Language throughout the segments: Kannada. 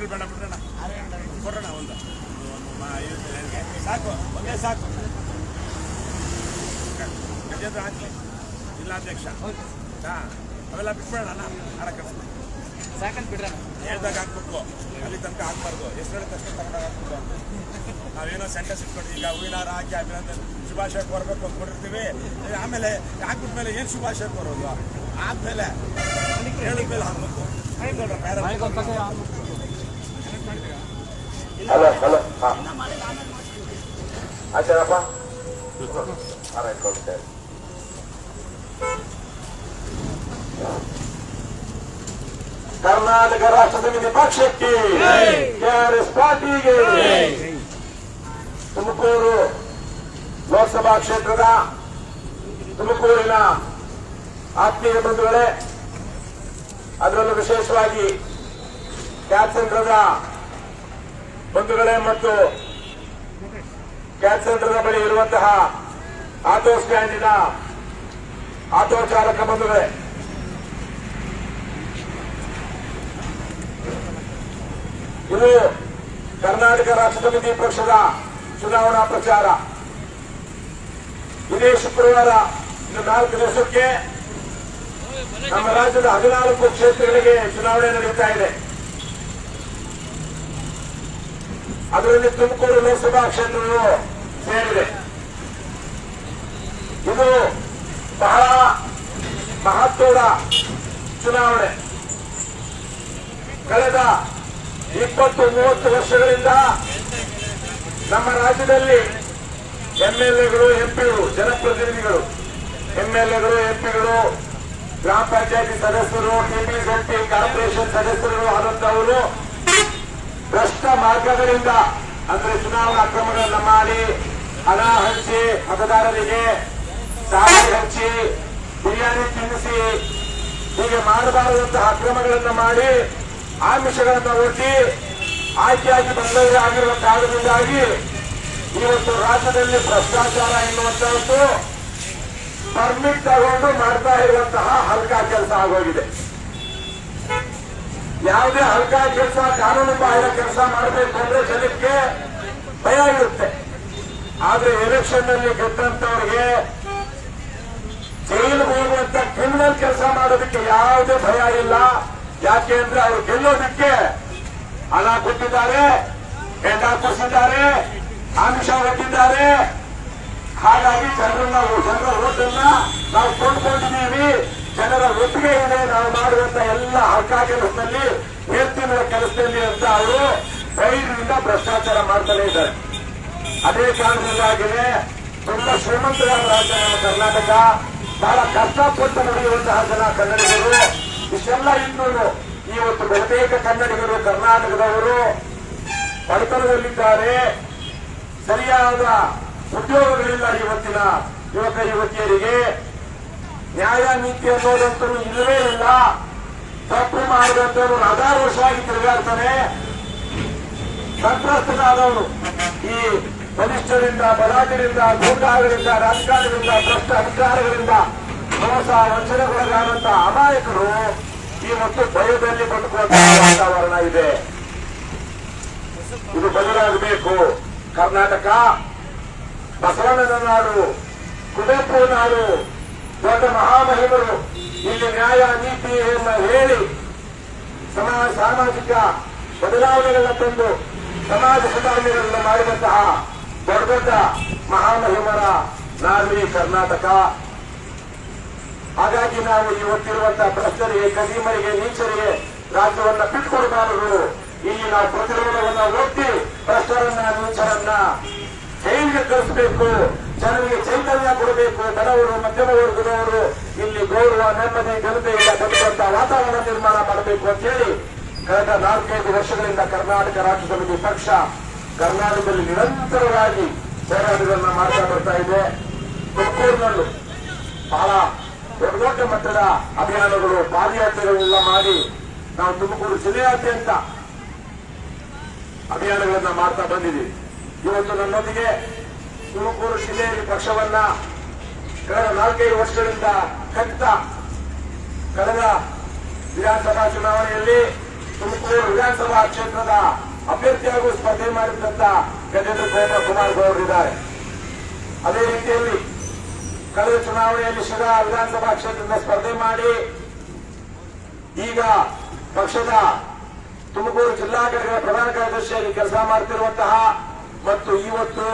ಹಾರಗಳು ಬೇಡ ಬಿಡ್ರಣ ಕೊಡೋಣ ಒಂದು. ಸಾಕು ಒಂದೇ ಸಾಕು. ಗಜೇಂದ್ರ ಹಾಕ್ಲಿ. ಜಿಲ್ಲಾಧ್ಯಕ್ಷ. ಹಾ ಅವೆಲ್ಲ ಬಿಟ್ಬಿಡೋಣ ಹಾರ ಕಳಿಸ್ತೀನಿ ಸಾಕಂತ ಬಿಡ್ರಣ ಹೇಳ್ದಾಗ ಹಾಕ್ಬೇಕು ಅಲ್ಲಿ ತನಕ ಹಾಕ್ಬಾರ್ದು. ಎಷ್ಟು ಹೇಳಿದ ತಕ್ಷಣ ತಗೊಂಡಾಗ ಹಾಕ್ಬೇಕು ನಾವೇನೋ ಸೆಂಟೆನ್ಸ್ ಇಟ್ಕೊಂಡು ಈಗ ಹೂವಿನಾರ ಹಾಕಿ ಅಭಿನಂದನೆ. ಶುಭಾಶಯ ಕೋರ್ಬೇಕು ಅಂತ ಕೊಟ್ಟಿರ್ತೀವಿ. ಆಮೇಲೆ ಹಾಕ್ಬಿಟ್ಮೇಲೆ ಏನು ಶುಭಾಶಯ ಕೋರೋದು? ಆದ್ಮೇಲೆ ಹೇಳಿದ್ಮೇಲೆ ಹಾಕ್ಬೇಕು. ಹಲೋ ಹಲೋ, ಹಾಂ. ಆಯ್ತಾರಪ್ಪ ಆರಾಯ್ತು ಕೊಡ್ತೇವೆ ಕರ್ನಾಟಕ ರಾಷ್ಟ್ರದಲ್ಲಿ ಪಕ್ಷಕ್ಕೆ ಕೆಆರ್ಎಸ್ ಪಾರ್ಟಿಗೆ ತುಮಕೂರು ಲೋಕಸಭಾ ಕ್ಷೇತ್ರದ ತುಮಕೂರಿನ ಆತ್ಮೀಯ ಬಂಧುಗಳೇ, ಅದರಲ್ಲೂ ವಿಶೇಷವಾಗಿ ಕ್ಯಾತ್ ಸೆಂಟರ್ದ ಬಂಧುಗಳೇ ಮತ್ತು ಕ್ಯಾನ್ ಸೆಂಟರ್ನ ಬಳಿ ಇರುವಂತಹ ಆಟೋ ಸ್ಟ್ಯಾಂಡಿನ ಆಟೋ ಚಾಲಕ ಬಂಧುಗಳೇ. ಇದು ಕರ್ನಾಟಕ ರಾಷ್ಟ್ರ ಸಮಿತಿ ಪಕ್ಷದ ಚುನಾವಣಾ ಪ್ರಚಾರ. ಇದೇ ಶುಕ್ರವಾರ, ಇನ್ನು ನಾಲ್ಕು ದಿವಸಕ್ಕೆ ನಮ್ಮ ರಾಜ್ಯದ ಹದಿನಾಲ್ಕು ಕ್ಷೇತ್ರಗಳಿಗೆ ಚುನಾವಣೆ ನಡೆಯುತ್ತಾ ಇದೆ. ಅದರಲ್ಲಿ ತುಮಕೂರು ಲೋಕಸಭಾ ಕ್ಷೇತ್ರವು ಸೇರಿದೆ. ಇದು ಬಹಳ ಮಹತ್ವದ ಚುನಾವಣೆ. ಕಳೆದ ಇಪ್ಪತ್ತು ಮೂವತ್ತು ವರ್ಷಗಳಿಂದ ನಮ್ಮ ರಾಜ್ಯದಲ್ಲಿ ಎಂಎಲ್ಎಗಳು, ಎಂಪಿಗಳು, ಜನಪ್ರತಿನಿಧಿಗಳು, ಎಂಎಲ್ಎಗಳು, ಎಂಪಿಗಳು, ಗ್ರಾಮ ಪಂಚಾಯತಿ ಸದಸ್ಯರು ಟಿಪಿಎಂಪಿ ಕಾರ್ಪೊರೇಷನ್ ಸದಸ್ಯರು ಆದಂತವರು ಭ್ರಷ್ಟ ಮಾರ್ಗಗಳಿಂದ, ಅಂದ್ರೆ ಚುನಾವಣಾ ಅಕ್ರಮಗಳನ್ನ ಮಾಡಿ ಹಣ ಹಂಚಿ ಮತದಾರರಿಗೆ ಸಾರಿ ಹಂಚಿ, ಬಿರಿಯಾನಿ ತಿನ್ನಿಸಿ, ಹೀಗೆ ಮಾಡಬಾರದಂತಹ ಅಕ್ರಮಗಳನ್ನ ಮಾಡಿ ಆಮಿಷಗಳನ್ನ ಒಡ್ಡಿ ಆಯ್ಕೆಯಾಗಿ ಬಂದವರೇ ಆಗಿರುವ ಕಾರಣದಿಂದಾಗಿ ಒಂದು ರಾಜ್ಯದಲ್ಲಿ ಭ್ರಷ್ಟಾಚಾರ ಎನ್ನುವಂತಹದ್ದು ಪರ್ಮಿಟ್ ತಗೊಂಡು ಮಾಡ್ತಾ ಇರುವಂತಹ ಹಲ್ಕಾ ಕೆಲಸ ಆಗೋಗಿದೆ. ಯಾವುದೇ ಹಲ್ಕ ಕೆಲಸ, ಕಾನೂನು ಬಾಹಿರ ಕೆಲಸ ಮಾಡಬೇಕು ಅಂದ್ರೆ ಜನಕ್ಕೆ ಭಯ ಇರುತ್ತೆ. ಆದ್ರೆ ಎಲೆಕ್ಷನ್ನಲ್ಲಿ ಗೆದ್ದಂತವ್ರಿಗೆ ಜೈಲು ಹೋಗುವಂತ ಕ್ರಿಮಿನಲ್ ಕೆಲಸ ಮಾಡೋದಕ್ಕೆ ಯಾವುದೇ ಭಯ ಇಲ್ಲ. ಯಾಕೆ ಅಂದ್ರೆ ಅವರು ಗೆಲ್ಲೋದಕ್ಕೆ ಹಣ ಕೊಟ್ಟಿದ್ದಾರೆ ಹೆಂಡ ಕೊಡಿಸಿದ್ದಾರೆ ಆಮಿಷ ಒಟ್ಟಿದ್ದಾರೆ ಹಾಗಾಗಿ ಜನರನ್ನ, ಜನರ ಓಟನ್ನ ನಾವು ಕೊಂಡ್ಕೊಂಡಿದ್ದೀವಿ. ಜನರ ಒಪ್ಪಿಗೆ ಇದೆ ನಾವು ಮಾಡುವಂತ ಎಲ್ಲ ಹಕ್ಕ ಕೆಲಸದಲ್ಲಿ ಕೆಲಸದಲ್ಲಿ ಅಂತ ಅವರು ಧೈರ್ಯದಿಂದ ಭ್ರಷ್ಟಾಚಾರ ಮಾಡ್ತಾನೆ ಇದ್ದಾರೆ. ಅದೇ ಕಾರಣದಿಂದಾಗಿದೆ ತುಂಬಾ ಶ್ರೀಮಂತರಾದ ರಾಜ್ಯ ಕರ್ನಾಟಕ ಬಹಳ ಕಷ್ಟಪಟ್ಟು ನಡೆಯುವಂತಹ ಜನ ಕನ್ನಡಿಗರು. ಇಷ್ಟೆಲ್ಲ ಇದ್ದು ಇವತ್ತು ಬಹುತೇಕ ಕನ್ನಡಿಗರು ಕರ್ನಾಟಕದವರು ಬಡತನದಲ್ಲಿದ್ದಾರೆ ಸರಿಯಾದ ಉದ್ಯೋಗಗಳಿಲ್ಲ ಇವತ್ತಿನ ಯುವಕ ಯುವತಿಯರಿಗೆ. ನ್ಯಾಯ ನೀತಿ ಅನ್ನೋದಂತೂ ಇಲ್ಲವೇ ಇಲ್ಲ. ತಪ್ಪು ಮಾಡಿದಂತವರು ಹದಾರು ವರ್ಷ ಆಗಿ ತಿರುಗಾಡ್ತಾನೆ ಸಂತ್ರಸ್ತನಾದವನು ಈ ಬಲಿಷ್ಠರಿಂದ ಬಲಾಟರಿಂದ ಗೂಂಡಾಗಳಿಂದ ರಾಜಕಾರಣದಿಂದ ಭ್ರಷ್ಟ ಅಧಿಕಾರಗಳಿಂದ ಮೋಸ ವಂಚನೆಗೊಳಗಾದಂತ ಅಮಾಯಕರು ಮತ್ತು ಭಯದಲ್ಲಿ ಬದುಕುವಂತಹ ವಾತಾವರಣ ಇದೆ. ಇದು ಬದಲಾಗಬೇಕು ಕರ್ನಾಟಕ, ಬಸವಣ್ಣನ ನಾಡು, ಕುವೆಂಪು ನಾಡು ದೊಡ್ಡ ಮಹಾಮಹಿಮರು ಇಲ್ಲಿ ನ್ಯಾಯ ನೀತಿಯನ್ನು ಹೇಳಿ ಸಮಾಜ ಸಾಮಾಜಿಕ ಬದಲಾವಣೆಗಳನ್ನ ತಂದು ಸಮಾಜ ಸುಧಾರಣೆಗಳನ್ನು ಮಾಡಿದಂತಹ ದೊಡ್ಡ ದೊಡ್ಡ ಮಹಾಮಹಿಮರ ನಾರ್ವಿ ಕರ್ನಾಟಕ. ಹಾಗಾಗಿ ನಾವು ಇವತ್ತಿರುವಂತಹ ಭ್ರಷ್ಟರಿಗೆ ಕದೀಮರಿಗೆ ನೀಚರಿಗೆ ರಾಜ್ಯವನ್ನ ಬಿಟ್ಟುಕೊಡಬಾರದು. ಇಲ್ಲಿ ನಾವು ಪ್ರತಿರೋಧವನ್ನ ಒತ್ತಿ ಭ್ರಷ್ಟರನ್ನ, ನೀಚರನ್ನ ಜೈಲಿಗೆ ಕಳಿಸಬೇಕು. ಜನರಿಗೆ ಚೈತನ್ಯ ಕೊಡಬೇಕು. ಬಡವರು ಮಧ್ಯಮ ವರ್ಗದವರು ಇಲ್ಲಿ ಗೌರವ, ನೆಮ್ಮದಿ ಘನತೆಯಿಂದ ವಾತಾವರಣ ನಿರ್ಮಾಣ ಮಾಡಬೇಕು ಅಂತ ಹೇಳಿ ಕಳೆದ ನಾಲ್ಕೈದು ವರ್ಷಗಳಿಂದ ಕರ್ನಾಟಕ ರಾಜ್ಯ ಸಮಿತಿ ಪಕ್ಷ ಕರ್ನಾಟಕದಲ್ಲಿ ನಿರಂತರವಾಗಿ ಹೋರಾಟಗಳನ್ನ ಮಾಡ್ತಾ ಬರ್ತಾ ಇದೆ. ತುಮಕೂರಿನಲ್ಲೂ ಬಹಳ ದೊಡ್ಡ ದೊಡ್ಡ ಮಟ್ಟದ ಅಭಿಯಾನಗಳು ಪಾದಯಾತ್ರೆಗಳನ್ನೆಲ್ಲ ಮಾಡಿ ನಾವು ತುಮಕೂರು ಜಿಲ್ಲೆಯಾದ್ಯಂತ ಅಭಿಯಾನಗಳನ್ನ ಮಾಡ್ತಾ ಬಂದಿದ್ದೀವಿ. ಇವತ್ತು ನನ್ನೊಂದಿಗೆ ತುಮಕೂರು ಜಿಲ್ಲೆಯಲ್ಲಿ ಪಕ್ಷವನ್ನ ಕಳೆದ ನಾಲ್ಕೈದು ವರ್ಷಗಳಿಂದ ಕಟ್ಟಿತ ಕಳೆದ ವಿಧಾನಸಭಾ ಚುನಾವಣೆಯಲ್ಲಿ ತುಮಕೂರು ವಿಧಾನಸಭಾ ಕ್ಷೇತ್ರದ ಅಭ್ಯರ್ಥಿಯಾಗೂ ಸ್ಪರ್ಧೆ ಮಾಡಿದಂತ ಗಜೇಂದ್ರ ಪ್ರೇಮ ಕುಮಾರ್ ಗೌಡರಿದ್ದಾರೆ ಅದೇ ರೀತಿಯಲ್ಲಿ ಕಳೆದ ಚುನಾವಣೆಯಲ್ಲಿ ಶಿರಾ ವಿಧಾನಸಭಾ ಕ್ಷೇತ್ರದಿಂದ ಸ್ಪರ್ಧೆ ಮಾಡಿ ಈಗ ಪಕ್ಷದ ತುಮಕೂರು ಜಿಲ್ಲಾ ಘಟಕದ ಪ್ರಧಾನ ಕಾರ್ಯದರ್ಶಿಯಾಗಿ ಕೆಲಸ ಮಾಡುತ್ತಿರುವಂತಹ ಮತ್ತು ಇವತ್ತು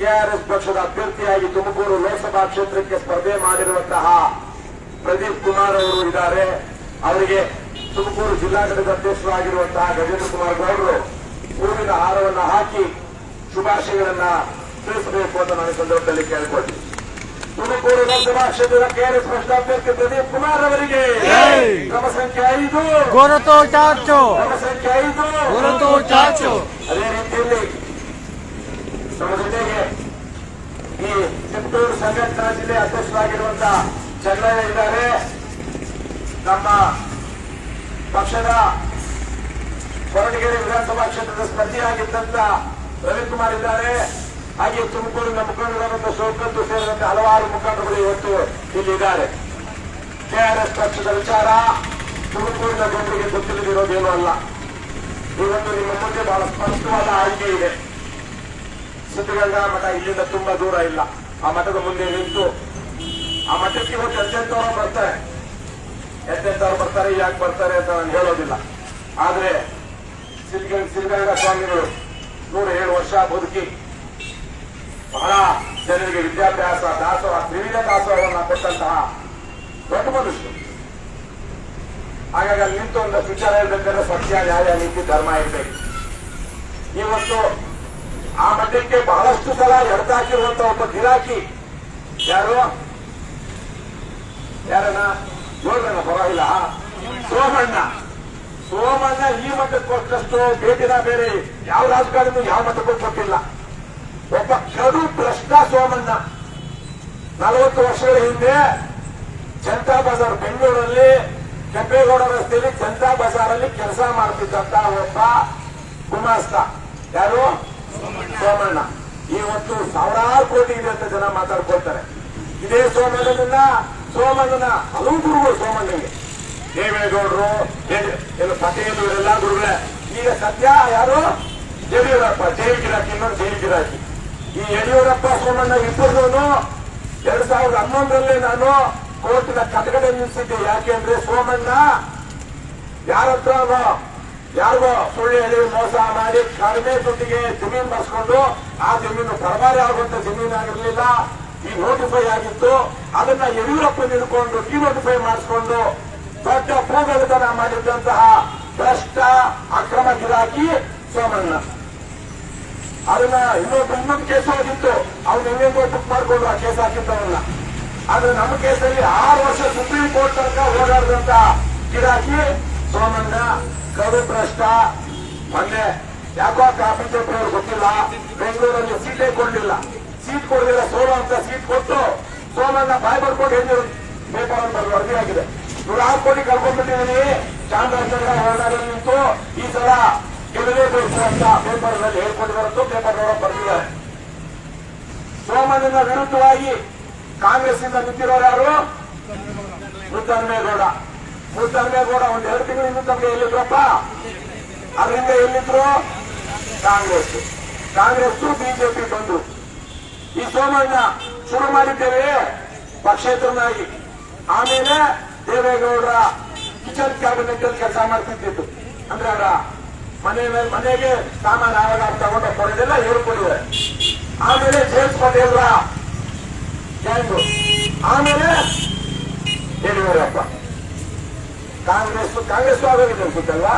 ಕೆಆರ್ಎಸ್ ಪಕ್ಷದ ಅಭ್ಯರ್ಥಿಯಾಗಿ ತುಮಕೂರು ಲೋಕಸಭಾ ಕ್ಷೇತ್ರಕ್ಕೆ ಸ್ಪರ್ಧೆ ಮಾಡಿರುವಂತಹ ಪ್ರದೀಪ್ ಕುಮಾರ್ ಅವರು ಇದ್ದಾರೆ. ಅವರಿಗೆ ತುಮಕೂರು ಜಿಲ್ಲಾ ಘಟಕದ ಅಧ್ಯಕ್ಷರಾಗಿರುವಂತಹ ಗಜೇಂದ್ರ ಕುಮಾರ್ ಗೌಡರು ಹೂವಿನ ಹಾರವನ್ನು ಹಾಕಿ ಶುಭಾಶಯಗಳನ್ನ ತಿಳಿಸಬೇಕು ಅಂತ ನಾನು ಸಂದರ್ಭದಲ್ಲಿ ಕೇಳಿಕೊಳ್ತೀನಿ. ತುಮಕೂರು ಲೋಕಸಭಾ ಕ್ಷೇತ್ರದ ಕೆಆರ್ಎಸ್ ಪಕ್ಷದ ಅಭ್ಯರ್ಥಿ ಪ್ರದೀಪ್ ಕುಮಾರ್ ಅವರಿಗೆ ಕ್ರಮ ಸಂಖ್ಯೆ ಐದು! ಕ್ರಮ ಸಂಖ್ಯೆ ಐದು! ಅದೇ ರೀತಿಯಲ್ಲಿ ನಮ್ಮ ಈ ಚಿತ್ತೂರು ಸಂಘಟನಾ ಜಿಲ್ಲೆ ಅಧ್ಯಕ್ಷರಾಗಿರುವಂತಹ ಚೆನ್ನಯ್ಯ ಇದ್ದಾರೆ. ನಮ್ಮ ಪಕ್ಷದ ಕೊರಟಗೆರೆ ವಿಧಾನಸಭಾ ಕ್ಷೇತ್ರದ ಸ್ಪರ್ಧಿಯಾಗಿದ್ದಂತ ರವಿಕುಮಾರ್ ಇದ್ದಾರೆ. ಹಾಗೆ ತುಮಕೂರಿನ ಮುಖಂಡರಾದಂತಹ ಸೋಕಂತು ಸೇರಿದಂತೆ ಹಲವಾರು ಮುಖಂಡರು ಇವತ್ತು ಇಲ್ಲಿದ್ದಾರೆ ಕೆಆರ್ಎಸ್ ಪಕ್ಷದ ವಿಚಾರ, ತುಮಕೂರಿನ ಜನರಿಗೆ ಗೊತ್ತಿಲ್ಲದಿರೋದೇನೂ ಅಲ್ಲ. ಇವತ್ತು ನಿಮ್ಮ ಮುಂದೆ ಬಹಳ ಸ್ಪಷ್ಟವಾದ ಆಯ್ಕೆ ಇದೆ. ಸಿದ್ಧಗಂಗಾ ಮಠ ಇಲ್ಲಿಂದ ತುಂಬಾ ದೂರ ಇಲ್ಲ. ಆ ಮಠದ ಮುಂದೆ ನಿಂತು ಆ ಮಠಕ್ಕೆ ಇವತ್ತು ಎಂತೆಂತವ್ರು ಬರ್ತಾರೆ? ಎಂತೆಂತವ್ರು ಬರ್ತಾರೆ, ಯಾಕೆ ಬರ್ತಾರೆ ಅಂತ ನಾನು ಹೇಳೋದಿಲ್ಲ. ಆದ್ರೆ ಸಿದ್ಧಗಂಗ ಸ್ವಾಮಿಗಳು ನೂರ ಏಳು ವರ್ಷ ಬದುಕಿ ಬಹಳ ಜನರಿಗೆ ವಿದ್ಯಾಭ್ಯಾಸ, ದಾಸೋಹ, ತ್ರಿವಿಧ ದಾಸೋಹವನ್ನ ಕೊಟ್ಟಂತಹ ದೊಡ್ಡ ಮನುಷ್ಯರು. ಹಾಗಾಗಿ ಅಲ್ಲಿ ನಿಂತು ಒಂದು ವಿಚಾರ ಹೇಳ್ಬೇಕಾದ್ರೆ ಸತ್ಯ, ನ್ಯಾಯ, ನೀತಿ, ಧರ್ಮ ಇರಬೇಕು. ಇವತ್ತು ಆ ಮಠಕ್ಕೆ ಬಹಳಷ್ಟು ಸಲ ಎಡತಾಕಿರುವಂತ ಒಬ್ಬ ಗಿರಾಕಿ. ಯಾರು? ಯಾರನ್ನ ನೋಡ್ರಣ್ಣ ಪರವಾಗಿಲ್ಲ. ಸೋಮಣ್ಣ. ಸೋಮಣ್ಣ ಈ ಮಠಕ್ಕೆ ಕೊಟ್ಟಷ್ಟು ಭೇಟಿನ ಬೇರೆ ಯಾವ ರಾಜಕಾರಣಿಗೂ ಯಾವ ಮಠಕ್ಕೂ ಕೊಟ್ಟಿಲ್ಲ ಒಬ್ಬ ಕಡು ಭ್ರಷ್ಟ ಸೋಮಣ್ಣ. ನಲವತ್ತು ವರ್ಷಗಳ ಹಿಂದೆ ಜನತಾ ಬಜಾರ್ ಬೆಂಗಳೂರಲ್ಲಿ ಕೆಂಪೇಗೌಡ ರಸ್ತೆಯಲ್ಲಿ ಜನತಾ ಬಜಾರಲ್ಲಿ ಕೆಲಸ ಮಾಡ್ತಿದ್ದಂತ ಒಬ್ಬ ಗುಮಾಸ್ತ. ಯಾರು? ಸೋಮಣ್ಣ. ಇವತ್ತು ಸಾವಿರಾರು ಕೋಟಿ ಇದೆ ಅಂತ ಜನ ಮಾತಾಡ್ಕೊಳ್ತಾರೆ. ಇದೇ ಸೋಮಣ್ಣನ ಸೋಮಣ್ಣನ ಹಲವು ಗುರುಗಳು ಸೋಮಣ್ಣನಿಗೆ. ದೇವೇಗೌಡರು ಏನು ಪಟೇಲ್ ಇವರೆಲ್ಲ ಗುರುಗಳೇ. ಈಗ ಸದ್ಯ ಯಾರು? ಯಡಿಯೂರಪ್ಪ ದೇವಿಗಿರಾಕಿ ಗಿರಾಕಿ ಇನ್ನೊಂದು ದೇವಿಗಿರಾಕಿ ಗಿರಾಕಿ ಈ ಯಡಿಯೂರಪ್ಪ, ಸೋಮಣ್ಣ ಇಬ್ಬರು ಎರಡ್ ಸಾವಿರದ ಹನ್ನೊಂದರಲ್ಲಿ ನಾನು ಕೋರ್ಟಿನ ಕಟಗಡೆ ನಿಲ್ಲಿಸಿದ್ದೆ. ಯಾಕೆ ಅಂದ್ರೆ ಸೋಮಣ್ಣ ಯಾರತ್ರ ಯಾರಿಗೋ ಸುಳ್ಳು ಹೇಳಿ ಮೋಸ ಮಾಡಿ ಕಡಿಮೆ ದುಡ್ಡಿಗೆ ಜಮೀನು ಬಸ್ಕೊಂಡು ಆ ಜಮೀನು ಸರ್ಕಾರಿ ಆಗುವಂತ ಜಮೀನು ಆಗಿರಲಿಲ್ಲ. ಈ ನೋಟಿಫೈ ಆಗಿತ್ತು. ಅದನ್ನ ಯಡಿಯೂರಪ್ಪ ನಿಂತ್ಕೊಂಡು ಡಿ ನೋಟಿಫೈ ಮಾಡಿಸ್ಕೊಂಡು ದೊಡ್ಡ ಪೂಗಳಿತನ ಮಾಡಿದ್ದಂತಹ ಭ್ರಷ್ಟ ಅಕ್ರಮ ಗಿರಾಕಿ ಸೋಮಣ್ಣ. ಅದನ್ನ ಇನ್ನೊಂದು ಇನ್ನೊಂದು ಕೇಸ್ ಆಗಿತ್ತು. ಅವ್ನು ಹೆಂಗೆಂಗೋ ಬುಕ್ ಮಾಡಿಕೊಂಡು ಆ ಕೇಸ್ ಹಾಕಿದ್ದವನ್ನ. ಆದ್ರೆ ನಮ್ಮ ಕೇಸಲ್ಲಿ ಆರು ವರ್ಷ ಸುಪ್ರೀಂ ಕೋರ್ಟ್ ತನಕ ಓಡಾಡಿದಂತ ಗಿರಾಕಿ ಸೋಮಣ್ಣ. ಭ್ರಷ್ಟ ಮೊನ್ನೆ ಯಾಕೋ ಕಾಪಿ ಅವ್ರು ಗೊತ್ತಿಲ್ಲ, ಬೆಂಗಳೂರಲ್ಲಿ ಸೀಟೇ ಕೊಡಲಿಲ್ಲ. ಸೀಟ್ ಕೊಡಲಿಲ್ಲ ಸೋಮ ಅಂತ ಸೀಟ್ ಕೊಟ್ಟು ಸೋಲನ್ನ ಬಾಯ್ ಬರ್ಕೊಂಡು ಹೇಳಿದ್ರು ಪೇಪರ್ ಅಂತ ವರದಿ ಆಗಿದೆ. ನೂರಾರು ಕೋಟಿ ಕಳ್ಕೊಂಡ್ಬಿಟ್ಟಿದ್ದೀನಿ ಚಾಮರಾಜನಗರ ಹೊರನಾಡಲ್ಲಿ ನಿಂತು ಈ ಸಲ ಗೆಲ್ಲಲೇಬೇಕು ಅಂತ ಪೇಪರ್ನಲ್ಲಿ ಹೇಳ್ಕೊಂಡಿರೋದು ಪೇಪರ್ ನೋಡೋ ಬರ್ತಿದ್ದಾರೆ ಸೋಮಣ್ಣನ ವಿರುದ್ಧವಾಗಿ ಕಾಂಗ್ರೆಸ್ ಇಂದ ನಿಂತಿರೋರು ಯಾರು? ಮುದ್ದನ್ಮೇಗೌಡ ಕೂಡ ಒಂದ್ ಎರಡು ತಿಂಗಳಿಂದ ತಮಗೆ ಎಲ್ಲಿದ್ರಪ್ಪ? ಅದರಿಂದ ಎಲ್ಲಿದ್ರು? ಕಾಂಗ್ರೆಸ್. ಕಾಂಗ್ರೆಸ್ ಬಿಜೆಪಿ ಬಂದು. ಈ ಸೋಮಣ್ಣ ಶುರು ಮಾಡಿದ್ದೇವೆ ಪಕ್ಷೇತರನಾಗಿ. ಆಮೇಲೆ ದೇವೇಗೌಡರ ಕಿಚನ್ ಕ್ಯಾಬಿನೆಟ್ ಅಲ್ಲಿ ಕೆಲಸ ಮಾಡ್ತಿದ್ದಿತ್ತು ಅಂದ್ರೆ ಅವರ ಮನೆ ಮನೆಗೆ ಸಾಮಾನು ಆವಾಗ ತಗೊಂಡ ಕೊಡೋದೆಲ್ಲ ಹೇಳ್ಕೊಡುವೆ ಆಮೇಲೆ ಜೇಮ್ಸ್ ಪಟೇಲ್ರ ಆಮೇಲೆ ಯಡಿಯೂರಪ್ಪ ಕಾಂಗ್ರೆಸ್ ಕಾಂಗ್ರೆಸ್ ಆಗೋದು ಅನ್ಸುತ್ತಲ್ವಾ?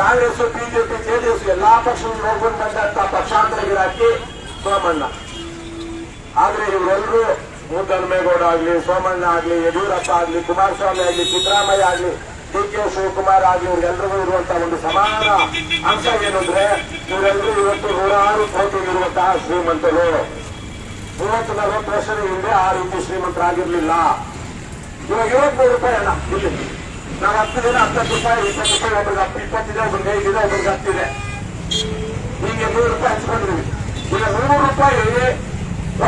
ಕಾಂಗ್ರೆಸ್, ಬಿಜೆಪಿ ಜೆಡಿಎಸ್ ಎಲ್ಲಾ ಪಕ್ಷಗಳು ನೋಡ್ಕೊಂಡು ಬಂದಂತ ಪಕ್ಷಾಂತರ ಗಿರಾಕಿ ಸೋಮಣ್ಣ. ಆದ್ರೆ ಇವರೆಲ್ಲರೂ ಮುದ್ದನ್ಮೇಗೌಡ ಆಗ್ಲಿ, ಸೋಮಣ್ಣ ಆಗ್ಲಿ, ಯಡಿಯೂರಪ್ಪ ಆಗ್ಲಿ, ಕುಮಾರಸ್ವಾಮಿ ಆಗ್ಲಿ, ಸಿದ್ದರಾಮಯ್ಯ ಆಗ್ಲಿ, ಡಿ ಕೆ ಶಿವಕುಮಾರ್ ಆಗ್ಲಿ ಇವ್ರಿಗೆಲ್ಲರಿಗೂ ಇರುವಂತಹ ಒಂದು ಸಮಾನ ಅಂಶ ಏನಂದ್ರೆ ಇವರೆಲ್ಲರೂ ಇವತ್ತು ನೂರಾರು ಕೋಟಿ ಇರುವಂತಹ ಶ್ರೀಮಂತರು. ಮೂವತ್ತು ನಲವತ್ತು ವರ್ಷದ ಹಿಂದೆ ಆ ರೀತಿ ಶ್ರೀಮಂತರಾಗಿರ್ಲಿಲ್ಲ. ಇವಾಗ ಇವತ್ತು ರೂಪಾಯಿ ಅಣ್ಣ, ಇಲ್ಲಿ. ನಾವು ಹತ್ತು ದಿನ ಹತ್ತತ್ತು ರೂಪಾಯಿ, ಇಪ್ಪತ್ತು ರೂಪಾಯಿ ಒಬ್ರಿಗೆ ಹತ್ತು, ಇಪ್ಪತ್ತಿದೆ, ಒಬ್ರಿಗೆ ಐದಿದೆ, ಒಬ್ರಿಗೆ ಹತ್ತಿದೆ. ಹೀಗೆ ನೂರು ರೂಪಾಯಿ ಹಂಚ್ಕೊಂಡಿದ್ವಿ. ಈಗ ನೂರು ರೂಪಾಯಿ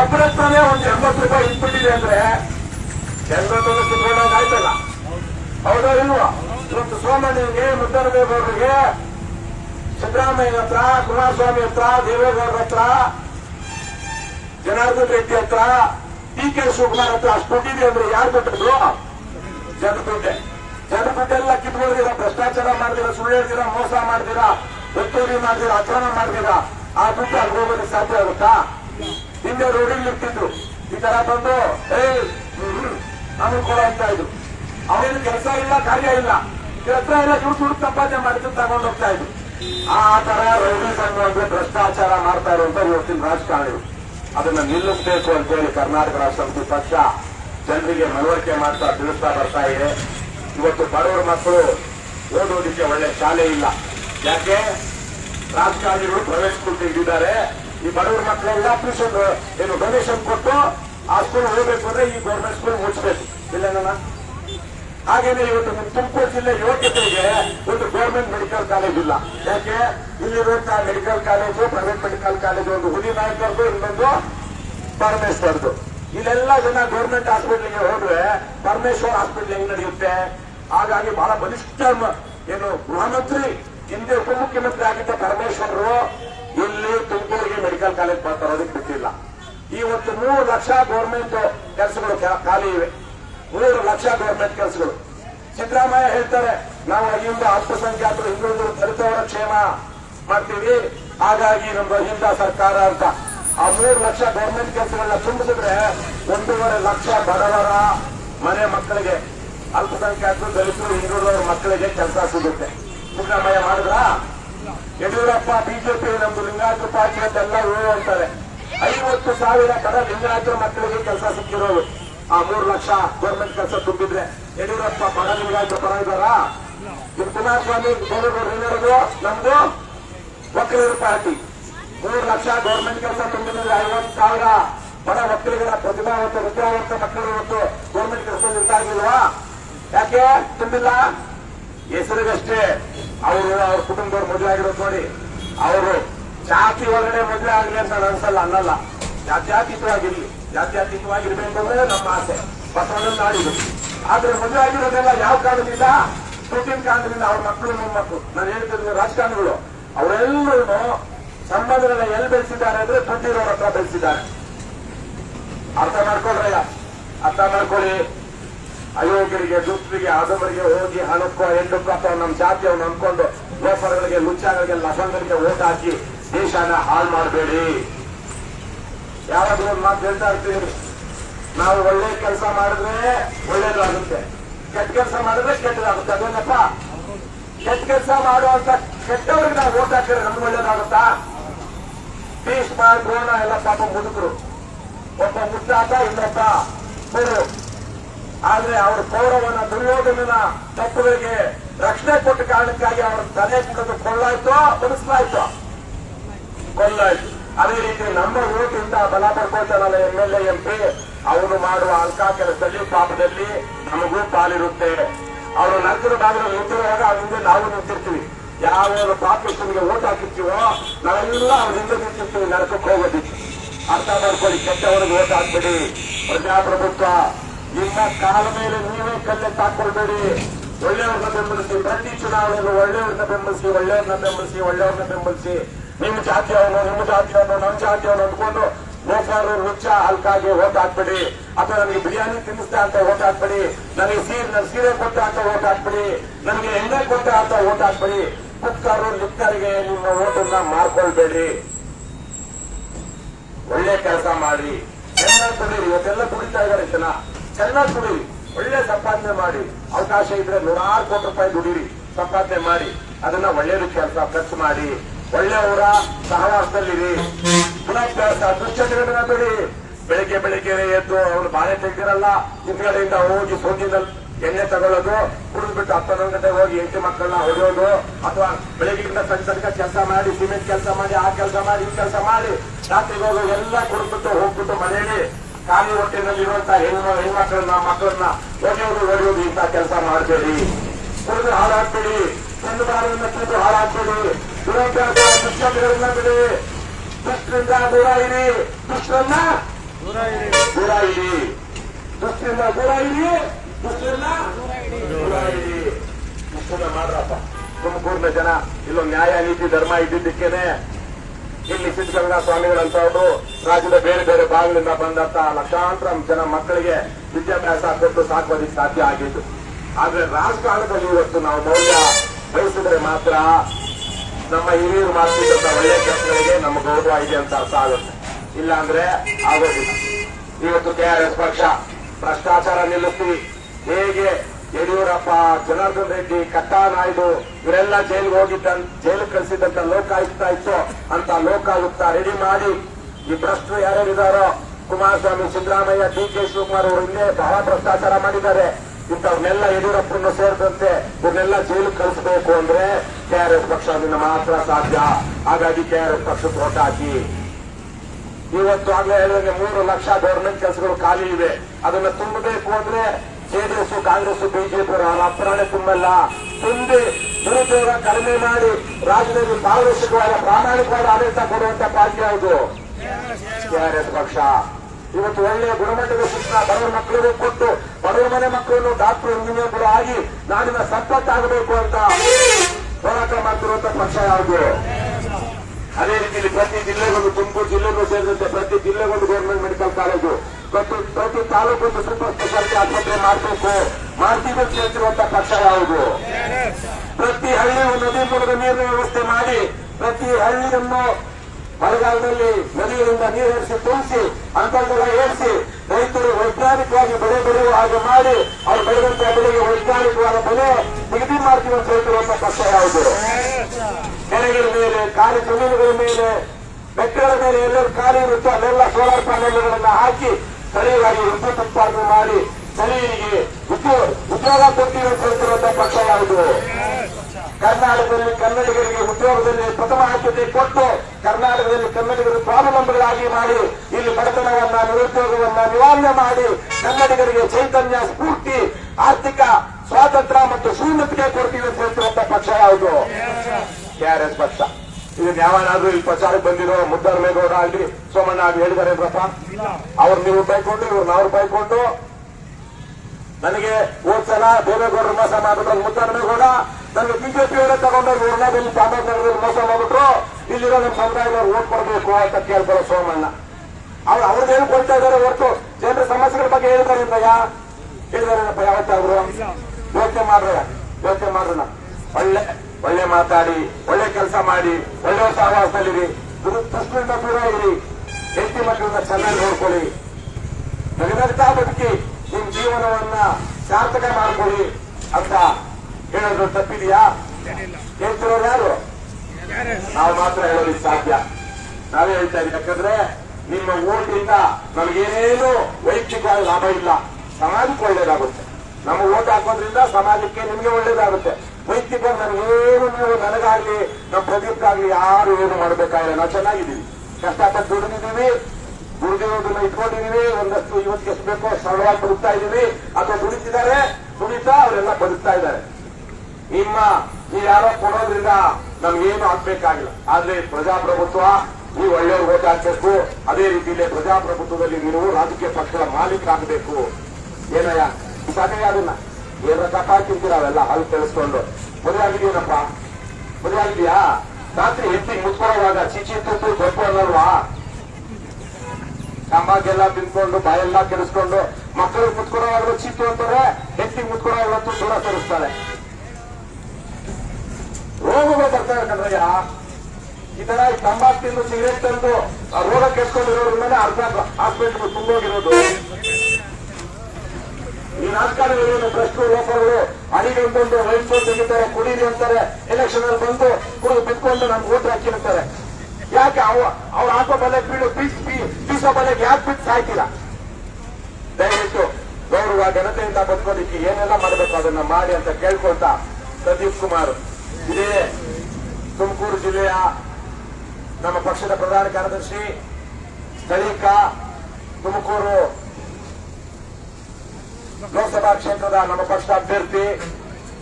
ಒಬ್ಬರ ಹತ್ರನೇ ಒಂದು ಎಂಬತ್ತು ರೂಪಾಯಿ ಇಟ್ಬಿಟ್ಟಿದೆ ಅಂದ್ರೆ ಎಲ್ಲರೂ ಕಿತ್ಕೊಂಡಾಗ ಆಯ್ತಲ್ಲ? ಹೌದಾ ಇಲ್ವಾ? ಇವತ್ತು ಸೋಮಣ್ಣನಿಗೆ ಮುದ್ದನಬೇಗೌಡರಿಗೆ ಸಿದ್ದರಾಮಯ್ಯ ಹತ್ರ, ಕುಮಾರಸ್ವಾಮಿ ಹತ್ರ, ದೇವೇಗೌಡರ ಹತ್ರ, ಜನಾರ್ದನ್ ರೆಡ್ಡಿ ಹತ್ರ ಡಿ ಕೆ ಶಿವಕುಮಾರ್ ಹತ್ರ ಅಷ್ಟು ಕೊಟ್ಟಿದೆ ಅಂದ್ರೆ ಯಾರು ಕೊಟ್ಟಿದ್ರು ಜನ ಭ್ರಷ್ಟಾಚಾರ ಮಾಡ್ತೀರಾ, ಸುಳ್ಳು ಮೋಸ ಮಾಡ್ತೀರಾ ಒತ್ತುವರಿ ಮಾಡ್ತೀರಾ, ಅಕ್ರಮ ಮಾಡ್ತೀರಾ, ಆ ದುಡ್ಡು ಅಲ್ಲಿ ಹೋಗೋದಕ್ಕೆ ಸಾಧ್ಯ ಆಗುತ್ತಾ? ಹಿಂದೆ ರೋಡಿಗೆ ಇರ್ತಿದ್ರು. ಈ ತರ ಬಂದು, ಏ ನಮಗೆ ಕೊಡ ಅಂತ ಇದ್ರು. ಅವನಿಗೆ ಕೆಲಸ ಇಲ್ಲ, ಕಾರ್ಯ ಇಲ್ಲ. ಕೆಲಸ ಇಲ್ಲ ದುಡ್ಡು ದುಡ್ಡು ಸಂಪಾದನೆ ಮಾಡಿದ್ರು ತಗೊಂಡು ಹೋಗ್ತಾ ಇದ್ರು. ಆ ತರ ರೌಡಿ ಸಂಘ ಭ್ರಷ್ಟಾಚಾರ ಮಾಡ್ತಾ ಅಂತ ಇವತ್ತಿನ ರಾಜಕಾರಣಿಗಳು ಅದನ್ನ ನಿಲ್ಲಿಸಬೇಕು ಅಂತ ಹೇಳಿ ಕರ್ನಾಟಕ ರಾಷ್ಟ್ರ ಸಮಿತಿ ಪಕ್ಷ ಜನರಿಗೆ ಮನವರಿಕೆ ಮಾಡ್ತಾ, ತಿಳಿಸ್ತಾ ಬರ್ತಾ ಇದೆ. ಇವತ್ತು ಬಡವರ ಮಕ್ಕಳು ಓದೋದಕ್ಕೆ ಒಳ್ಳೆ ಶಾಲೆ ಇಲ್ಲ. ಯಾಕೆ? ರಾಜಕಾರಣಿಗಳು ಪ್ರವೇಶ ಸ್ಕೂಲ್ ಈ ಬಡವರ ಮಕ್ಕಳೆಲ್ಲ ಟ್ಯೂಷನ್ ಏನು ಡೊನೇಷನ್ ಕೊಟ್ಟು ಆ ಸ್ಕೂಲ್ ಹೋಗ್ಬೇಕು ಅಂದ್ರೆ ಈ ಗೌರ್ಮೆಂಟ್ ಸ್ಕೂಲ್ ಮುಚ್ಚಬೇಕು ಇಲ್ಲ ಹಾಗೇನೆ ಇವತ್ತು ನಮ್ಮ ತುಮಕೂರು ಜಿಲ್ಲೆ ಯೋಗ್ಯತೆಗೆ ಒಂದು ಗೌರ್ಮೆಂಟ್ ಮೆಡಿಕಲ್ ಕಾಲೇಜ್ ಇಲ್ಲ. ಯಾಕೆ? ಇಲ್ಲಿರುವಂತಹ medical college private medical college ಒಂದು ಹುಲಿ ನಾಯಕರದು ಇನ್ನೊಂದು ಪರಮೇಶ್ವರ್ದು ಇಲ್ಲೆಲ್ಲ ಜನ ಗೌರ್ಮೆಂಟ್ ಹಾಸ್ಪಿಟ್ಲಿಗೆ ಹೋದ್ರೆ ಪರಮೇಶ್ವರ್ ಹಾಸ್ಪಿಟ್ಲ್ ಹೆಂಗ್ ನಡೆಯುತ್ತೆ? ಹಾಗಾಗಿ ಬಹಳ ಬಲಿಷ್ಠ ಏನು ಗೃಹ ಮಂತ್ರಿ ಹಿಂದೆ ಉಪಮುಖ್ಯಮಂತ್ರಿ ಆಗಿದ್ದ ಪರಮೇಶ್ವರರು ಇಲ್ಲಿ ತುಮಕೂರಿಗೆ ಮೆಡಿಕಲ್ ಕಾಲೇಜ್ ತರೋದಕ್ಕೆ ಬಿಟ್ಟಿಲ್ಲ. ಇವತ್ತು ಮೂರು ಲಕ್ಷ ಗೌರ್ಮೆಂಟ್ ಕೆಲಸಗಳು ಖಾಲಿ ಇವೆ. ಮೂರು ಲಕ್ಷ ಗೌರ್ಮೆಂಟ್ ಕೆಲಸಗಳು. ಸಿದ್ದರಾಮಯ್ಯ ಹೇಳ್ತಾರೆ, ನಾವು ಅಲ್ಲಿಂದ ಅಲ್ಪಸಂಖ್ಯಾತರು ಹಿಂದುಳಿದರು ದಲಿತವರ ಕ್ಷೇಮ ಮಾಡ್ತೀವಿ, ಹಾಗಾಗಿ ನಮ್ಮ ಹಿಂದ ಸರ್ಕಾರ ಅಂತ. ಆ ಮೂರು ಲಕ್ಷ ಗೌರ್ಮೆಂಟ್ ಕೆಲಸಗಳನ್ನ ತುಂಬಿಸಿದ್ರೆ ಒಂದೂವರೆ ಲಕ್ಷ ಬಡವರ ಮನೆ ಮಕ್ಕಳಿಗೆ ಅಲ್ಪಸಂಖ್ಯಾತರು ದಲಿತರು, ಹಿಂದುಳಿದವರ ಮಕ್ಕಳಿಗೆ ಕೆಲಸ ಸಿಗುತ್ತೆ. ಸಿದ್ದರಾಮಯ್ಯ ಮಾಡಿದ್ರ? ಯಡಿಯೂರಪ್ಪ ಬಿಜೆಪಿ ನಮ್ದು ಲಿಂಗಾಯತ ಪಾರ್ಟಿ ಅಂತೆಲ್ಲ ಹೇಳು ಅಂತಾರೆ. ಐವತ್ತು ಸಾವಿರ ಕಡ ಲಿಂಗಾಯತರ ಮಕ್ಕಳಿಗೆ ಕೆಲಸ ಸಿಕ್ಕಿರೋದು. ಆ ಮೂರು ಲಕ್ಷ ಗೌರ್ಮೆಂಟ್ ಕೆಲಸ ತುಂಬಿದ್ರೆ ಯಡಿಯೂರಪ್ಪ ಬಡ ಲಿಂಗಾಯತರ ಪರ ಇದಾರ ಇದು ಕುಮಾರಸ್ವಾಮಿ ದೇವೇಗೌಡರು ನಮ್ದು? ಒಕ್ಕಲಿಗರ ಪಾರ್ಟಿ. ಮೂರು ಲಕ್ಷ ಗೌರ್ಮೆಂಟ್ ಕೆಲಸ ತುಂಬಿದ್ರೆ ಐವತ್ತು ಸಾವಿರ ಬಡ ಒಕ್ಕಲಿಗರ ಪ್ರತಿಭಾವಂತ, ವಿದ್ಯಾವಂತ ಮಕ್ಕಳು ಇವತ್ತು ಗೌರ್ಮೆಂಟ್ ಕೆಲಸದಲ್ಲಿ ಇರ್ತಾಗಿಲ್ವಾ ಯಾಕೆ? ತುಂಬಿಲ್ಲ ಹೆಸರಿಗಷ್ಟೇ. ಅವರು ಅವ್ರ ಕುಟುಂಬದವ್ರು ಮದುವೆ ಆಗಿರೋದು ನೋಡಿ. ಅವರು ಜಾತಿ ಒಳಗಡೆ ಮದುವೆ ಆಗಲಿ ಅಂತ ಅನ್ಸಲ್ಲ, ಅನ್ನಲ್ಲ. ಜಾತ್ಯಾತೀತವಾಗಿರ್ಲಿ. ಜಾತ್ಯಾತೀತವಾಗಿರ್ಬೇಕು ಅಂದ್ರೆ ನಮ್ಮ ಆಸೆ. ಬಸವಣ್ಣನ ನಾಡಿದು. ಆದ್ರೆ ಮದುವೆ ಆಗಿರೋದೆಲ್ಲ ಯಾವ ಕಾರಣದಿಂದ? ದುಡ್ಡಿನ ಕಾರಣದಿಂದ ಅವ್ರ ಮಕ್ಕಳು ನಮ್ಮ ಮಕ್ಕಳು. ನಾನು ಹೇಳ್ತಿದ್ದೀನಿ ರಾಜಕಾರಣಿಗಳು. ಅವರೆಲ್ಲರೂ ಸಂಬಂಧಗಳನ್ನ ಎಲ್ಲಿ ಬೆಳೆಸಿದ್ದಾರೆ ಅಂದ್ರೆ ದುಡ್ಡಿರೋರ ಹತ್ರ ಬೆಳೆಸಿದ್ದಾರೆ. ಅರ್ಥ ಮಾಡ್ಕೊಳ್ರಯ್ಯ? ಅರ್ಥ ಮಾಡ್ಕೊಳ್ಳಿ. ಅಯೋಗ್ಯರಿಗೆ, ದುಷ್ಟರಿಗೆ ಆದವರಿಗೆ ಹೋಗಿ ಹಣಕ್ಕೋ ಅಥವಾ ನಮ್ಮ ಜಾತಿಯವ್ನು ಅನ್ಕೊಂಡು ಲೋಪರಗಳಿಗೆ ಲುಚ್ಚಾಗಳಿಗೆ ಲಸಂಗರಿಗೆ ಓಟ್ ಹಾಕಿ ದೇಶನ ಹಾಳು ಮಾಡಬೇಡಿ. ಯಾವಾಗಲೂ ಒಂದು ಮಾತು ಹೇಳ್ತಾ ಇರ್ತೀವಿ. ನಾವು ಒಳ್ಳೆ ಕೆಲಸ ಮಾಡಿದ್ರೆ ಒಳ್ಳೇದಾಗುತ್ತೆ. ಕೆಟ್ಟ ಕೆಲಸ ಮಾಡಿದ್ರೆ ಕೆಟ್ಟದಾಗುತ್ತೆ. ಅದೇನಪ್ಪ? ಕೆಟ್ಟ ಕೆಲಸ ಮಾಡುವಂತ ಕೆಟ್ಟವ್ರಿಗೆ ನಾವು ಓಟ್ ಹಾಕಿದ್ರೆ ನಮ್ಗೆ ಒಳ್ಳೇದಾಗುತ್ತಾ? ಭೀಷ್ಮ ದ್ರೋಣ ಎಲ್ಲ ಪಾಪ ಮುದುಕರು. ಒಬ್ಬ ಮುಟ್ಟಾಟ ಇನ್ನೊಬ್ಬ ಮೂರು ಆದ್ರೆ ಅವರ ಪೌರವನ ದುರ್ಯೋಧನನ ತಪ್ಪುಗಳಿಗೆ ರಕ್ಷಣೆ ಕೊಟ್ಟ ಕಾರಣಕ್ಕಾಗಿ ಅವರ ತಲೆ ಕುಡಿದು ಕೊಳ್ಳಾಯ್ತು ಬಡಿಸಲಾಯ್ತು ಕೊಲ್ಲಾಯ್ತು. ಅದೇ ರೀತಿ ನಮ್ಮ ಓಟಿಂದ ಬಲ ಪಡ್ಕೊಳ್ತಾನಲ್ಲ M L A M P ಅವನು ಮಾಡುವ ಅಲ್ಕಾ ಕೆಲಸದಲ್ಲಿ ಪಾಪದಲ್ಲಿ ನಮಗೂ ಪಾಲಿರುತ್ತೆ. ಅವರು ನಂತರ ಭಾಗದಲ್ಲಿ ನಿಂತಿರುವಾಗ ಅವ್ರ ಹಿಂದೆ ನಾವು ನಿಂತಿರ್ತೀವಿ. ಯಾವ ಪಾಪಿಸ್ಟನ್ಗೆ ಓಟ್ ಹಾಕಿರ್ತೀವೋ, ನಾವೆಲ್ಲ ಅವ್ರ ಹಿಂದೆ ನಿಂತಿರ್ತೀವಿ ನರಕಕ್ಕೆ ಹೋಗೋದಿತ್ತು ಅರ್ಥ ಮಾಡ್ಕೊಳ್ಳಿ, ಕೆಟ್ಟವರಿಗೆ ಓಟ್ ಹಾಕ್ಬಿಡಿ. ಪ್ರಜಾಪ್ರಭುತ್ವ ನಿಮ್ಮ ಕಾಲ ಮೇಲೆ ನೀವೇ ಕಲ್ಲೆ ತಾಕೊಳ್ಬೇಡಿ. ಒಳ್ಳೆಯವ್ರನ್ನ ಬೆಂಬಲಿಸಿ, ಪ್ರತಿ ಚುನಾವಣೆಯಲ್ಲೂ ಒಳ್ಳೆಯವ್ರನ್ನ ಬೆಂಬಲಿಸಿ ಒಳ್ಳೆಯವ್ರನ್ನ ಬೆಂಬಲಿಸಿ ಒಳ್ಳೆಯವ್ರನ್ನ ಬೆಂಬಲಿಸಿ. ನಿಮ್ಮ ಜಾತಿಯವನು ನಿಮ್ಮ ಜಾತಿಯವನು ನಮ್ಮ ಜಾತಿಯವನು ಅಂದ್ಕೊಂಡು ನೋಕಾರರು ಹುಚ್ಚ, ಹಲ್ಕಾಗಿ ಓಟ್ ಹಾಕ್ಬೇಡಿ. ಅಥವಾ ನನಗೆ ಬಿರಿಯಾನಿ ತಿನ್ನಿಸ್ತಾ ಅಂತ ಓಟ್ ಹಾಕ್ಬೇಡಿ. ನನಗೆ ಸೀರೆ ನನ್ನ ಸೀರೆ ಕೊಟ್ಟ ಅಂತ ಓಟ್ ಹಾಕ್ಬೇಡಿ. ನನಗೆ ಎಣ್ಣೆ ಕೊಟ್ಟ ಅಂತ ಓಟ್ ಹಾಕ್ಬೇಡಿ. ಕುಕ್ಕರು, ಲಿಕ್ಕರಿಗೆ ನಿಮ್ಮ ಓಟನ್ನ ಮಾರ್ಕೊಳ್ಬೇಡಿ. ಒಳ್ಳೆ ಕೆಲಸ ಮಾಡಿ. ಎಲ್ಲ ಇವತ್ತೆಲ್ಲ ಕುಡಿತಾ ಇದ್ದಾರೆ ಜನ. ಚೆನ್ನಾಗಿ ದುಡೀರಿ ಒಳ್ಳೆ ಸಂಪಾದನೆ ಮಾಡಿ. ಅವಕಾಶ ಇದ್ರೆ ನೂರಾರು ಕೋಟಿ ರೂಪಾಯಿ ದುಡೀರಿ. ಸಂಪಾದನೆ ಮಾಡಿ. ಅದನ್ನ ಒಳ್ಳೇದು ಕೆಲಸ ಖರ್ಚು ಮಾಡಿ. ಒಳ್ಳೆಯವರ ಸಹವಾಸದಲ್ಲಿರಿ. ದುಶ್ಚಟಗಳನ್ನ ಬಿಡಿ. ಬೆಳಿಗ್ಗೆ ಬೆಳಿಗ್ಗೆ ಎದ್ದು ಅವ್ರು ಬಾಳೆ ತೆಗ್ದಿರಲ್ಲ, ಹಿಂದ್ಗಡೆಯಿಂದ ಹೋಗಿ ಸೋಜಿನಲ್ಲಿ ಎಣ್ಣೆ ತಗೊಳ್ಳೋದು ಕುಡಿದ್ಬಿಟ್ಟು ಹತ್ತೊಂದು ಗಂಟೆ ಹೋಗಿ ಹೆಂಡತಿ ಮಕ್ಕಳನ್ನ ಹೊಡೆಯೋದು, ಅಥವಾ ಬೆಳಗ್ಗೆಯಿಂದ ಸಣ್ಣ ತನಕ ಕೆಲಸ ಮಾಡಿ, ಸಿಮೆಂಟ್ ಕೆಲಸ ಮಾಡಿ, ಆ ಕೆಲಸ ಮಾಡಿ, ಈ ಕೆಲಸ ಮಾಡಿ, ರಾತ್ರಿಗೆ ಹೋಗೋ ಎಲ್ಲ ಕುಡಿದ್ಬಿಟ್ಟು ಹೋಗ್ಬಿಟ್ಟು ಮನೆಯಲ್ಲಿ ಖಾಲಿ ಹೊಟ್ಟೆನಲ್ಲಿ ಇರುವಂತ ಹೆಣ್ಣು ಹೆಣ್ಮಕ್ಳನ್ನ ಮಕ್ಕಳನ್ನ ಒಡೆಯೋದು ಒಡೆಯೋದು ಇಂಥ ಕೆಲಸ ಮಾಡಬೇಡಿ. ಕುಡಿದು ಹಾಳಾಗ್ಬೇಡಿ. ತಿಂದು ಬಾರನ್ನ ಕುಡಿದು ಹಾಳಾಗ್ಬೇಡಿ. ದುರಭ್ಯಾಸ ದುಷ್ಕರ್ಮಿಗಳನ್ನ ಬಿಡಿ. ದುಷ್ಟರಿಂದ ದೂರ ಇರಿ. ದುಷ್ಟರನ್ನ ದೂರ ಇರಿ. ದುಷ್ಟರಿಂದ ದೂರ ಇರಿ. ದೂರ ಇರಿ. ದುಷ್ಟನ್ನ ಮಾಡ್ರಪ್ಪ. ತುಮಕೂರಿನ ಜನ ಇಲ್ಲೊಂದು ನ್ಯಾಯ ನೀತಿ ಧರ್ಮ ಇದ್ದಿದ್ದಕ್ಕೇನೆ ಇಲ್ಲಿ ಸಿದ್ಧಗಂಗಾ ಸ್ವಾಮಿಗಳಂತವರು ರಾಜ್ಯದ ಬೇರೆ ಬೇರೆ ಭಾಗಗಳಿಂದ ಬಂದಂತಹ ಲಕ್ಷಾಂತರ ಜನ ಮಕ್ಕಳಿಗೆ ವಿದ್ಯಾಭ್ಯಾಸ ಕೊಟ್ಟು ಸಾಕೋದಿಕ್ಕೆ ಸಾಧ್ಯ ಆಗಿದ್ದು. ಆದ್ರೆ ರಾಜಕಾರಣದಲ್ಲಿ ಇವತ್ತು ನಾವು ಮೌಲ್ಯ ಬಯಸಿದ್ರೆ ಮಾತ್ರ ನಮ್ಮ ಹಿರಿಯರು ಮಾಡ್ತಿದ್ದಂತ ಒಳ್ಳೆ ಕೆಲಸಗಳಿಗೆ ನಮ್ಮ ಗೌರವ ಇದೆ ಅಂತ ಅರ್ಥ ಆಗುತ್ತೆ. ಇಲ್ಲ ಅಂದ್ರೆ ಆಗೋದಿಲ್ಲ. ಇವತ್ತು ಕೆಆರ್ಎಸ್ ಪಕ್ಷ ಭ್ರಷ್ಟಾಚಾರ ನಿಲ್ಲಿಸ್ತೀವಿ ಹೇಗೆ ಯಡಿಯೂರಪ್ಪ, ಜನಾರ್ದನ್ ರೆಡ್ಡಿ, ಕಟ್ಟಾ ನಾಯ್ಡು, ಇವರೆಲ್ಲ ಜೈಲಿಗೆ ಹೋಗಿದ್ದ ಜೈಲು ಕಳಿಸಿದಂತ ಲೋಕಾಯುಕ್ತ ಇತ್ತು ಅಂತ ಲೋಕಾಯುಕ್ತ ರೆಡಿ ಮಾಡಿ ಈ ಭ್ರಷ್ಟರು ಯಾರ್ಯಾರಿದಾರೋ, ಕುಮಾರಸ್ವಾಮಿ, ಸಿದ್ದರಾಮಯ್ಯ, ಡಿ ಕೆ ಶಿವಕುಮಾರ್ ಅವರು ಇಲ್ಲೇ ಬಹಳ ಭ್ರಷ್ಟಾಚಾರ ಮಾಡಿದ್ದಾರೆ. ಇಂಥವ್ರನ್ನೆಲ್ಲ ಯಡಿಯೂರಪ್ಪನ ಸೇರಿದಂತೆ ಇವ್ರನ್ನೆಲ್ಲ ಜೈಲು ಕಳಿಸಬೇಕು ಅಂದ್ರೆ ಕೆಆರ್ಎಸ್ ಪಕ್ಷ ಅದನ್ನ ಮಾತ್ರ ಸಾಧ್ಯ. ಹಾಗಾಗಿ ಕೆಆರ್ಎಸ್ ಪಕ್ಷಕ್ಕೆ ಓಟ್ ಹಾಕಿ. ಇವತ್ತು ಆಗ್ಲೇ ಹೇಳಿದಂಗೆ ಮೂರು ಲಕ್ಷ ಗೌರ್ಮೆಂಟ್ ಕೆಲಸಗಳು ಖಾಲಿ ಇವೆ. ಅದನ್ನ ತುಂಬಬೇಕು ಅಂದ್ರೆ ಜೆಡಿಎಸ್, ಕಾಂಗ್ರೆಸ್, ಬಿಜೆಪಿ ಅಪ್ರಾಣೆ ತುಂಬಲ್ಲ ತುಂಬಿ ನಿರುದ್ಯೋಗ ಕಡಿಮೆ ಮಾಡಿ ರಾಜ್ಯದಲ್ಲಿ ಪಾರದರ್ಶಕವಾದ ಪ್ರಾಮಾಣಿಕವಾದ ಆಡಳಿತ ಕೊಡುವಂತ ಪಾರ್ಟಿ ಯಾವುದು? ಕೆಆರ್ಎಸ್ ಪಕ್ಷ. ಇವತ್ತು ಒಳ್ಳೆಯ ಗುಣಮಟ್ಟದ ಶಿಕ್ಷಣ ಬಡವರ ಮಕ್ಕಳಿಗೂ ಕೊಟ್ಟು ಬಡವರ ಮನೆ ಮಕ್ಕಳನ್ನು ಡಾಕ್ಟರ್ ಇಂಜಿನಿಯರ್ಗಳು ಆಗಿ ನಾಡಿನ ಸಂಪತ್ತಾಗಬೇಕು ಅಂತ ಹೋರಾಟ ಮಾಡ್ತಿರುವಂತ ಪಕ್ಷ ಯಾವುದು? ಅದೇ ರೀತಿಯಲ್ಲಿ ಪ್ರತಿ ಜಿಲ್ಲೆಗೊಂದು ತುಮಕೂರು ಜಿಲ್ಲೆಗೂ ಸೇರಿದಂತೆ ಪ್ರತಿ ಜಿಲ್ಲೆಗೊಂದು ಗೌರ್ಮೆಂಟ್ ಮೆಡಿಕಲ್ ಕಾಲೇಜು ಪ್ರತಿ ಪ್ರತಿ ತಾಲೂಕು ಸ್ಪೆಷಾಲಿಟಿ ಆಸ್ಪತ್ರೆ ಮಾಡಬೇಕು. ಮಾಡ್ತೀವಿ ಹೇಳ್ತಿರುವಂತ ಪಕ್ಷ ಯಾವುದು? ಪ್ರತಿ ಹಳ್ಳಿಯು ನದಿ ಮೂಲದ ನೀರಿನ ವ್ಯವಸ್ಥೆ ಮಾಡಿ, ಪ್ರತಿ ಹಳ್ಳಿಯನ್ನು ಮಳೆಗಾಲದಲ್ಲಿ ನದಿಗಳಿಂದ ನೀರು ಹರಿಸಿ ತುಂಬಿಸಿ, ಅಂತರ್ಜಲ ಏರಿಸಿ, ರೈತರು ವೈಜ್ಞಾನಿಕವಾಗಿ ಬೆಳೆ ಬೆಳೆಯುವ ಹಾಗೆ ಮಾಡಿ, ಅವರು ಬೆಳೆದಂತ ಬೆಳೆಗೆ ವೈಜ್ಞಾನಿಕವಾದ ಬೆಲೆ ನಿಗದಿ ಮಾಡ್ತೀವಿ ಅಂತ ಪಕ್ಷ ಯಾವುದು? ಕೆರೆಗಳ ಮೇಲೆ, ಖಾಲಿ ಜಮೀನುಗಳ ಮೇಲೆ, ಬೆಟ್ಟಗಳ ಮೇಲೆ ಎಲ್ಲರೂ ಖಾಲಿ ಇರುತ್ತೋ? ಅಲ್ಲೆಲ್ಲ ಸೋಲಾರ್ ಪ್ಯಾನೆಲ್ಗಳನ್ನ ಹಾಕಿ ಸ್ಥಳೀಯವಾಗಿ ವಿದ್ಯುತ್ ಉತ್ಪಾದನೆ ಮಾಡಿ ಸ್ಥಳೀಯರಿಗೆ ಉದ್ಯೋಗ ಉದ್ಯೋಗ ಕೊಡ್ತೀವಿ ಅಂತ ಪಕ್ಷ ಯಾವುದು ಕರ್ನಾಟಕದಲ್ಲಿ ಕನ್ನಡಿಗರಿಗೆ ಉದ್ಯೋಗದಲ್ಲಿ ಪ್ರಥಮ ಆದ್ಯತೆ ಕೊಟ್ಟು ಕರ್ನಾಟಕದಲ್ಲಿ ಕನ್ನಡಿಗರು ಸ್ವಾವಲಂಬಿಗಳಾಗಿ ಮಾಡಿ ಇಲ್ಲಿ ಬಡತನವನ್ನ ನಿರುದ್ಯೋಗವನ್ನ ನಿವಾರಣೆ ಮಾಡಿ ಕನ್ನಡಿಗರಿಗೆ ಚೈತನ್ಯ, ಸ್ಫೂರ್ತಿ, ಆರ್ಥಿಕ ಸ್ವಾತಂತ್ರ್ಯ ಮತ್ತು ಶ್ರೀಮಂತಿಗೆ ಕೊಡ್ತೀವಿ ಅಂತ ಹೇಳ್ತಿರುವಂತಹ ಪಕ್ಷ ಯಾವುದು ಕೆಆರ್ಎಸ್ ಪಕ್ಷ. ಇದನ್ನ ಯಾವನಾದ್ರೂ ಇಲ್ಲಿ ಪ್ರಚಾರಕ್ಕೆ ಬಂದಿರೋ ಮುದ್ದರಮೇಗೌಡ ಆಗಲಿ, ಸೋಮಣ್ಣ ಆಗಲಿ ಹೇಳಿದ್ದಾರೆ ಅಂದ್ರಪ್ಪ ಅವ್ರು ನೀವು ಬೈಕೊಂಡು ಇವ್ರನ್ನ ಅವ್ರು ಬೈಕೊಂಡು ನನಗೆ ಹೋದ್ ಸಲ ದೇವೇಗೌಡರು ಮೋಸ ಮಾಡ್ಬಿಟ್ರು ಮುದ್ದರಮೇಗೌಡ ನನಗೆ ಬಿಜೆಪಿ ತಗೊಂಡಾಗ ಇವ್ರನ್ನ ಚಾಮರಾಜನಗರದಲ್ಲಿ ಮೋಸ ಮಾಡ್ಬಿಟ್ರು. ಇಲ್ಲಿರೋ ನಮ್ಮ ಸಮುದಾಯದವ್ರು ಓಟ್ ಕೊಡ್ಬೇಕು ಅಂತ ಕೇಳ್ಕೊಳ್ಳೋ ಸೋಮಣ್ಣ. ಅವ್ರು ಅವ್ರದ್ದು ಏನು ಕೊಡ್ತಾ ಇದಾರೆ ಹೊರತು? ಜನರ ಸಮಸ್ಯೆಗಳ ಬಗ್ಗೆ ಹೇಳಿದಾರೆ ಇಲ್ಲಯ್ಯ ಹೇಳಿದಾರೇನಪ್ಪ ಯಾವತ್ತಾದ್ರು ಯೋಚನೆ ಮಾಡ್ರ, ಯೋಚನೆ ಮಾಡ್ರಣ ಒಳ್ಳೆ ಒಳ್ಳೆ ಮಾತಾಡಿ, ಒಳ್ಳೆ ಕೆಲಸ ಮಾಡಿ, ಒಳ್ಳೆ ಸಹವಾಸದಲ್ಲಿರಿ ದುಷ್ಟರಿಂದ ದೂರ ಇರಿ. ಹೆಂಡತಿ ಮಕ್ಕಳನ್ನ ಚೆನ್ನಾಗಿ ನೋಡ್ಕೊಳ್ಳಿ. ನಗನಗ್ತಾ ಬದುಕಿ, ನಿಮ್ ಜೀವನವನ್ನ ಸಾರ್ಥಕ ಮಾಡ್ಕೊಳ್ಳಿ ಅಂತ ಹೇಳೋದು ತಪ್ಪಿದೆಯಾ? ಹೇಳ್ತಿರೋರು ಯಾರು? ನಾವು ಮಾತ್ರ ಹೇಳೋದಕ್ಕೆ ಸಾಧ್ಯ. ನಾವೇ ಹೇಳ್ತಾ ಇದ್ದೀವಿ. ಯಾಕಂದ್ರೆ ನಿಮ್ಮ ಓಟಿಂದ ನಮಗೇನೇನು ವೈಯಕ್ತಿಕ ಲಾಭ ಇಲ್ಲ. ಸಮಾಜಕ್ಕೆ ಒಳ್ಳೇದಾಗುತ್ತೆ. ನಮ್ಮ ಓಟ್ ಹಾಕೋದ್ರಿಂದ ಸಮಾಜಕ್ಕೆ ನಿಮಗೆ ಒಳ್ಳೇದಾಗುತ್ತೆ. ವೈಯಕ್ತಿಕ ಏನು ನೀವು ನನಗಾಗ್ಲಿ ನಮ್ಮ ಪ್ರದೀಪ್ಗಾಗ್ಲಿ ಯಾರು ಏನು ಮಾಡ್ಬೇಕಾಗಿಲ್ಲ. ನಾವು ಚೆನ್ನಾಗಿದ್ದೀವಿ. ಕಷ್ಟಪಟ್ಟು ದುಡಿದಿದ್ದೀವಿ. ದುಡಿದಿರೋದನ್ನ ಇಟ್ಕೊಂಡಿದೀವಿ ಒಂದಷ್ಟು ಇವತ್ತಿಗೆ ಎಷ್ಟು ಬೇಕೋ ಸರಳವಾಗಿ ಬದುಕ್ತಾ ಇದ್ದೀವಿ. ಅಥವಾ ದುಡಿತಿದ್ದಾರೆ, ದುಡಿತಾ ಅವರೆಲ್ಲ ಬದುಕ್ತಾ ಇದ್ದಾರೆ. ನಿಮ್ಮ ನೀವು ಯಾರೋ ಕೊಡೋದ್ರಿಂದ ನಮ್ಗೇನು ಆಗ್ಬೇಕಾಗಿಲ್ಲ. ಆದ್ರೆ ಪ್ರಜಾಪ್ರಭುತ್ವ, ನೀವು ಒಳ್ಳೆಯವ್ರು ಓಟ್ ಹಾಕಬೇಕು ಅದೇ ರೀತಿಯಲ್ಲಿ ಪ್ರಜಾಪ್ರಭುತ್ವದಲ್ಲಿ ನೀವು ರಾಜಕೀಯ ಪಕ್ಷಗಳ ಮಾಲೀಕರಾಗಬೇಕು. ಏನಯ್ಯ? ಸಾಕಯ್ಯ ಅದನ್ನ ಏನ ಕಪ್ಪ ಹಾಕಿರ್ತೀರ ಅವೆಲ್ಲ? ಹಾಲು ಕೇಳಿಸ್ಕೊಂಡು ಮದುವೆ ಆಗಿದೆಯೇನಪ್ಪ? ಮದುವೆ ಆಗಿದೆಯಾ? ರಾತ್ರಿ ಎತ್ತಿ ಮುಚ್ಕೊಳ್ಳುವಾಗ ಚಿಚಿ ತುತ್ತು ಗೊತ್ತು ಅಲ್ಲಲ್ವಾ ಕಂಬಾಗೆಲ್ಲ ತಿನ್ಕೊಂಡು, ಬಾಯೆಲ್ಲ ಕೆಡಿಸ್ಕೊಂಡು ಮಕ್ಕಳಿಗೆ ಮುತ್ಕೊಡೋವಾಗ್ಲೂ ಚಿತ್ತು ಅಂತಾರೆ ಎತ್ತಿ ಮುತ್ಕೊಡೋವಾಗ್ಲಂತೂ ದೂರ ತರಿಸ್ತಾರೆ ರೋಗಗಳು ಬರ್ತಾರೆ ಕಣ್ರಯ್ಯ ಈ ತರ ತಂಬಾಕು ತಿಂದು ಸಿಗರೇಟ್ ತಂದು, ಆ ರೋಗ ಕೆಡ್ಸ್ಕೊಂಡಿರೋದ್ರ ಮೇಲೆ ಅರ್ಧ ಹಾಸ್ಪಿಟಲ್ ತುಂಬೋಗಿರೋದು ಈ ರಾಜಕಾರಣಿಗಳು ಭ್ರಷ್ಟರು ಲೋಕಗಳು ಅಡಿಗೊಂಡು ಬೋರ್ಡ್ ತೆಗಿತಾರೆ ಕುಡೀರಿ ಅಂತಾರೆ ಎಲೆಕ್ಷನ್ ಅಲ್ಲಿ ಬಂದು ಕುಡಿದು ಬಿತ್ಕೊಂಡು ನಮ್ಗೆ ಓಟ್ ಹಾಕಿ ಅಂತಾರೆ. ಯಾಕೆ? ಅವ ಅವ್ರ ಹಾಕೋ ಬಲೆ ಬೀಳು, ಬೀಸ್ ಬೀಸೋ ಬಲೆಗೆ ಯಾಕೆ ಬಿಟ್ಟು ಸಾಯ್ತಿಲ್ಲ ದಯವಿಟ್ಟು ಗೌರವ ಜನತೆಯಿಂದ ಬದುಕೋದಿಕ್ಕೆ ಏನೆಲ್ಲ ಮಾಡಬೇಕು ಅದನ್ನ ಮಾಡಿ ಅಂತ ಕೇಳ್ಕೊಳ್ತಾ ಪ್ರದೀಪ್ ಕುಮಾರ್. ಇದೇ ತುಮಕೂರು ಜಿಲ್ಲೆಯ ನಮ್ಮ ಪಕ್ಷದ ಪ್ರಧಾನ ಕಾರ್ಯದರ್ಶಿ ಸ್ಥಳೀಕ ತುಮಕೂರು ಲೋಕಸಭಾ ಕ್ಷೇತ್ರದ ನಮ್ಮ ಪಕ್ಷದ ಅಭ್ಯರ್ಥಿ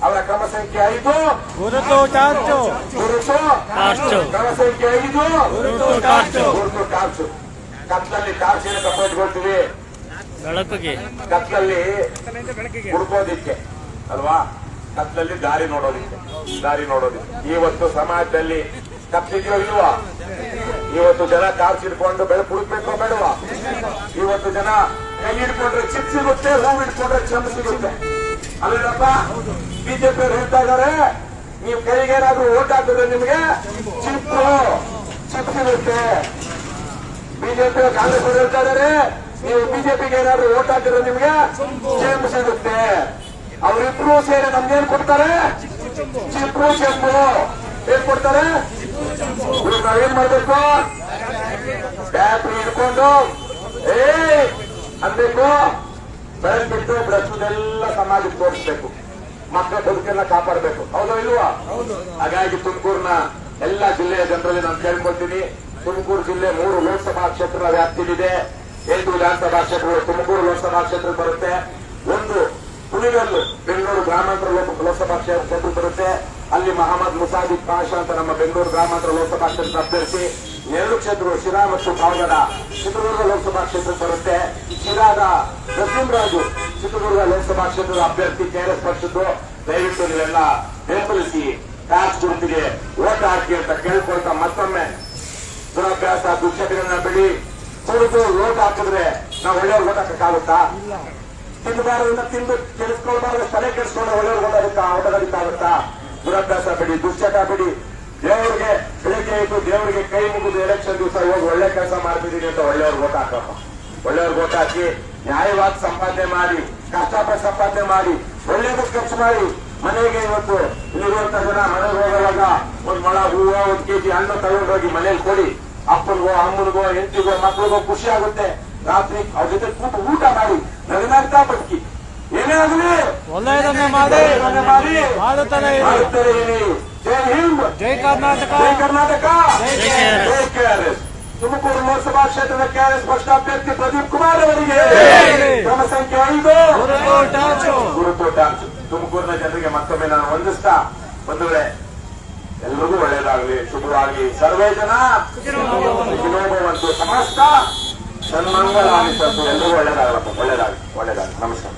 ಅವರ ಕ್ರಮ ಸಂಖ್ಯೆ ಐದು. ಗುರುತು ಟಾರ್ಚು. ಗುರುತು ಟಾರ್ಚು. ಕ್ರಮ ಸಂಖ್ಯೆ ಐದು. ಗುರುತು ಟಾರ್ಚು. ಗುರುತು ಟಾರ್ಚು. ಕತ್ತಲ್ಲಿ ಟಾರ್ಚ್ ಏನಕ್ಕೆ ಇಟ್ಕೊಳ್ತೀವಿ ಬೆಳಕಿಗೆ. ಕತ್ಲಲ್ಲಿ ಹುಡ್ಕೋದಿಕ್ಕೆ ಅಲ್ವಾ? ಕತ್ಲಲ್ಲಿ ದಾರಿ ನೋಡೋದಿಕ್ಕೆ ದಾರಿ ನೋಡೋದಿಕ್ಕೆ. ಇವತ್ತು ಸಮಾಜದಲ್ಲಿ ಕತ್ತಿದೆಯೋ ಇಲ್ವಾ? ಇವತ್ತು ಜನ ಟಾರ್ಚ್ ಇಟ್ಕೊಂಡು ಬೆಳಕು ಹುಡುಕ್ಬೇಕೋ ಬೇಡವಾ? ಇವತ್ತು ಜನ ಕೈ ಹಿಡ್ಕೊಂಡ್ರೆ ಚಿಪ್ ಸಿಗುತ್ತೆ ಹೂವು ಇಟ್ಕೊಂಡ್ರೆ ಚಂದ ಸಿಗುತ್ತೆ. ಅಲ್ಲಪ್ಪ ಬಿಜೆಪಿ ಅವ್ರು ಹೇಳ್ತಾ ಇದಾರೆ, ನೀವು ಕೈಗೇನಾದ್ರೂ ಓಟ್ ಹಾಕಿದ್ರೆ ನಿಮ್ಗೆ ಚಿಪ್ ಚಿಪ್ ಸಿಗುತ್ತೆ. ಬಿಜೆಪಿ ಕಾಂಗ್ರೆಸ್ ಅವರು ಹೇಳ್ತಾ ಇದಾರೆ, ನೀವು ಬಿಜೆಪಿಗೆ ಏನಾದ್ರು ಓಟ್ ಹಾಕಿದ್ರೆ ನಿಮ್ಗೆ ಚೆಂಬು ಸಿಗುತ್ತೆ. ಅವರಿಬ್ರು ಸೇರಿ ನಮ್ಗೇನ್ ಕೊಡ್ತಾರೆ? ಚಿಪ್ಪು ಚೆಂಬು ಏನ್ ಕೊಡ್ತಾರೆ? ನಾವೇನ್ ಮಾಡ್ಬೇಕು? ಬ್ಯಾಟ್ರಿ ಹಿಡ್ಕೊಂಡು ಏ ಅನ್ಬೇಕು ಬೆಳಕ್ ಬಿಟ್ಟು ಭ್ರಷ್ಟದೆಲ್ಲ ಸಮಾಜಕ್ಕೆ ತೋರಿಸ್ಬೇಕು. ಮಕ್ಕಳ ಬದುಕನ್ನ ಕಾಪಾಡಬೇಕು. ಹೌದೋ ಇಲ್ವಾ? ಹಾಗಾಗಿ ತುಮಕೂರಿನ ಎಲ್ಲ ಜಿಲ್ಲೆಯ ಜನರಲ್ಲಿ ನಾನು ಕೇಳ್ಕೊಳ್ತೀನಿ. ತುಮಕೂರು ಜಿಲ್ಲೆ ಮೂರು ಲೋಕಸಭಾ ಕ್ಷೇತ್ರ ವ್ಯಾಪ್ತಿಯಲ್ಲಿದೆ. ಎಂಟು ವಿಧಾನಸಭಾ ಕ್ಷೇತ್ರಗಳು ತುಮಕೂರು ಲೋಕಸಭಾ ಕ್ಷೇತ್ರ ಬರುತ್ತೆ. ಒಂದು ಹುಲಿಗಲ್ಲು ಬೆಂಗಳೂರು ಗ್ರಾಮಾಂತರ ಲೋಕ- ಲೋಕಸಭಾ ಕ್ಷೇತ್ರ ಬರುತ್ತೆ. ಅಲ್ಲಿ ಮಹಮ್ಮದ್ ಮುಸಾದಿಕ್ ಪಾಷಾ ಅಂತ ನಮ್ಮ ಬೆಂಗಳೂರು ಗ್ರಾಮಾಂತರ ಲೋಕಸಭಾ ಕ್ಷೇತ್ರ ಅಭ್ಯರ್ಥಿ, ಎರಡು ಕ್ಷೇತ್ರಗಳು ಶಿರಾ ಮತ್ತು ಪಾವಗಡ ಚಿತ್ರದುರ್ಗ ಲೋಕಸಭಾ ಕ್ಷೇತ್ರ ಬರುತ್ತೆ. ಶಿರಾದ ನರಸಿಂಹರಾಜು ಚಿತ್ರದುರ್ಗ ಲೋಕಸಭಾ ಕ್ಷೇತ್ರದ ಅಭ್ಯರ್ಥಿ ಕೆಆರ್ಎಸ್ ಪಕ್ಷದ್ದು. ದಯವಿಟ್ಟು ನೀವೆಲ್ಲ ಬೆಂಬಲಿಸಿ ಟ್ಯಾಕ್ಸ್ ಗುರುತಿಗೆ ಓಟ್ ಹಾಕಿ ಅಂತ ಕೇಳ್ಕೊಳ್ತಾ ಮತ್ತೊಮ್ಮೆ ದುರಭ್ಯಾಸ, ದುಶ್ಚಟಗಳನ್ನ ಬಿಡಿ. ಕುರಿತು ಓಟ್ ಹಾಕಿದ್ರೆ ನಾವು ಒಳ್ಳೆಯವ್ರು ಓಟ್ ಹಾಕಕ್ಕಾಗುತ್ತಾ? ತಿನ್ನಬಾರದನ್ನ ತಿಂದು ಕೆಡಿಸ್ಕೊಳ್ಬಾರ್ದು ತಲೆ ಕೆಡಿಸ್ಕೊಂಡು ಒಳ್ಳೆಯವ್ರು ಓಟ ಓಡಾಡಿಕ್ಕಾಗುತ್ತಾ ದುರಭ್ಯಾಸ ಬಿಡಿ, ದುಶ್ಚಟ ಬಿಡಿ. ದೇವರಿಗೆ ಬೆಳಿಗ್ಗೆ ಇದ್ದು ದೇವರಿಗೆ ಕೈ ಮುಗಿದು ಎಲೆಕ್ಷನ್ ದಿವಸ ಇವಾಗ ಒಳ್ಳೆ ಕೆಲಸ ಮಾಡ್ತಿದ್ದೀನಿ ಅಂತ ಒಳ್ಳೆಯವ್ರು ಓಟ್ ಹಾಕಪ್ಪ ಒಳ್ಳೆಯವ್ರು ಓಟ್ ಹಾಕಿ ನ್ಯಾಯವಾದ ಸಂಪಾದನೆ ಮಾಡಿ, ಕಷ್ಟಪಟ್ಟು ಸಂಪಾದನೆ ಮಾಡಿ, ಒಳ್ಳೇದಕ್ಕೆ ಖರ್ಚು ಮಾಡಿ. ಮನೆಗೆ ಇವತ್ತು ಇಲ್ಲಿರುವಂತ ಜನ ಮನೆಗೆ ಹೋಗುವಾಗ ಒಂದ್ ಮೊಳ ಹೂವ, ಒಂದ್ ಕೆಜಿ ಹಣ್ಣು ತಗೊಂಡೋಗಿ ಮನೇಲಿ ಕೊಡಿ. ಅಪ್ಪನಿಗೋ, ಅಮ್ಮನಿಗೋ, ಹೆಂಡತಿಗೋ ಮಕ್ಕಳಿಗೋ ಖುಷಿ ಆಗುತ್ತೆ. ರಾತ್ರಿ ಅವ್ರ ಜೊತೆ ಕೂತು ಊಟ ಮಾಡಿ, ನಗನಾಗ್ತಾ ಬದುಕಿ. ಏನೇ ಆಗಲಿ ಒಳ್ಳೆಯದನ್ನೇ ಮಾಡಿ. ಮಾಡುತ್ತಲೇ ಇರಿ. ಜೈ ಹಿಂದ್. ಜೈ ಕರ್ನಾಟಕ. ಜೈ ಕರ್ನಾಟಕ. ಜೈ ಕೆಆರ್ಎಸ್ ತುಮಕೂರು ಲೋಕಸಭಾ ಕ್ಷೇತ್ರದ ಕೆಆರ್ಎಸ್ ಪಕ್ಷ ಅಭ್ಯರ್ಥಿ ಪ್ರದೀಪ್ ಕುಮಾರ್ ಅವರಿಗೆ. ಕ್ರಮ ಸಂಖ್ಯೆ ಐದು. ಗುರುತೋಟ ತುಮಕೂರಿನ ಜನರಿಗೆ ಮತ್ತೊಮ್ಮೆ ನಾನು ವಂದಿಸ್ತಾ ಬಂಧುಗಳೇ ಎಲ್ರಿಗೂ ಒಳ್ಳೆಯದಾಗಲಿ ಶುಭವಾಗಿ ಸರ್ವೇ ಜನ. ಸಮಸ್ತ ಸನ್ಮಂಗಲ ಅನಿಸತ್ತು ಎಲ್ರಿಗೂ ಒಳ್ಳೇದಾಗಲಪ್ಪ ಒಳ್ಳೇದಾಗಲಿ ಒಳ್ಳೇದಾಗಲಿ. ನಮಸ್ಕಾರ.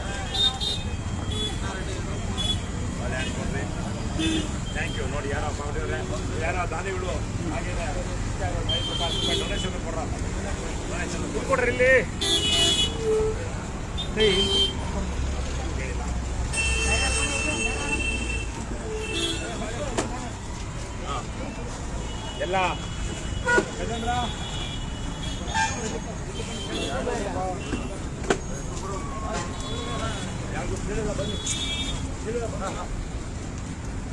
ಥ್ಯಾಂಕ್ ಯು ನೋಡಿ ಯಾರೋ ಮಾಡಿದ್ರೆ ಯಾರೋ ದಾನಿಗಳು ಹಾಗೇನೆ ಡೊನೇಷನ್ ಕೊಡ್ರಲ್ಲ ಡೊನೇಷನ್ ಕೊಡ್ರಿ ಇಲ್ಲಿ ಎಲ್ಲ. ಗಜೇಂದ್ರ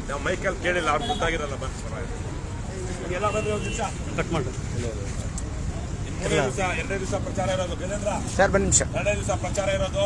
ನಾವು ಮೈಕಲ್ ಕೇಳಿಲ್ಲ ಅವ್ರು ಗೊತ್ತಾಗಿರಲ್ಲ ಬನ್ನಿ ಎಲ್ಲ ಬಂದ್ರೆ ಒಂದು ನಿಮಿಷ. ಕಟ್ ಮಾಡು ದಿವಸ ಎರಡನೇ ದಿವಸ ಪ್ರಚಾರ ಇರೋದು ಗಜೇಂದ್ರ ಸರ್ ಒಂದು ನಿಮಿಷ. ಎರಡನೇ ದಿವಸ ಪ್ರಚಾರ ಇರೋದು.